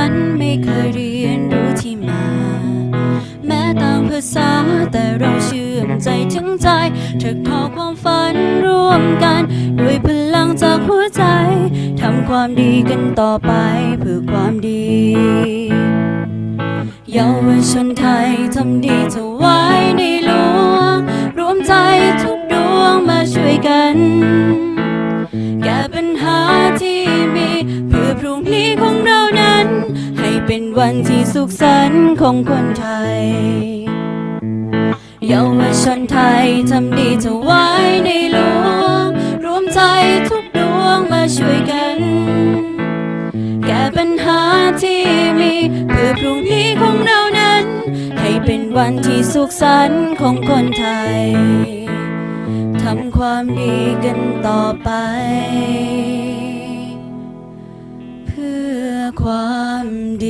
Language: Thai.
นั้นไม่เคยเรียนรู้ที่มา แม้ต่างภาษาแต่เราเชื่อมใจถึงใจถ้าขอความฝันร่วมกัน ด้วยพลังจากหัวใจ ทำความดีกันต่อไปเพื่อความดีเยาวชนไทยทำดีถวายในหลวงรวมใจทุกดวงมาช่วยกัน แก้ปัญหาที่มี เพื่อพรุ่งนี้ของ เป็นวันที่สุขสันต์ของคนไทย เยาวชนไทยทำดีถวายในหลวง รวมใจทุกดวงมาช่วยกัน แก้ปัญหาที่มีเพื่อพรุ่งนี้ของเรานั้น ให้เป็นวันที่สุขสันต์ของคนไทย ทำความดีกันต่อไปเพื่อความดี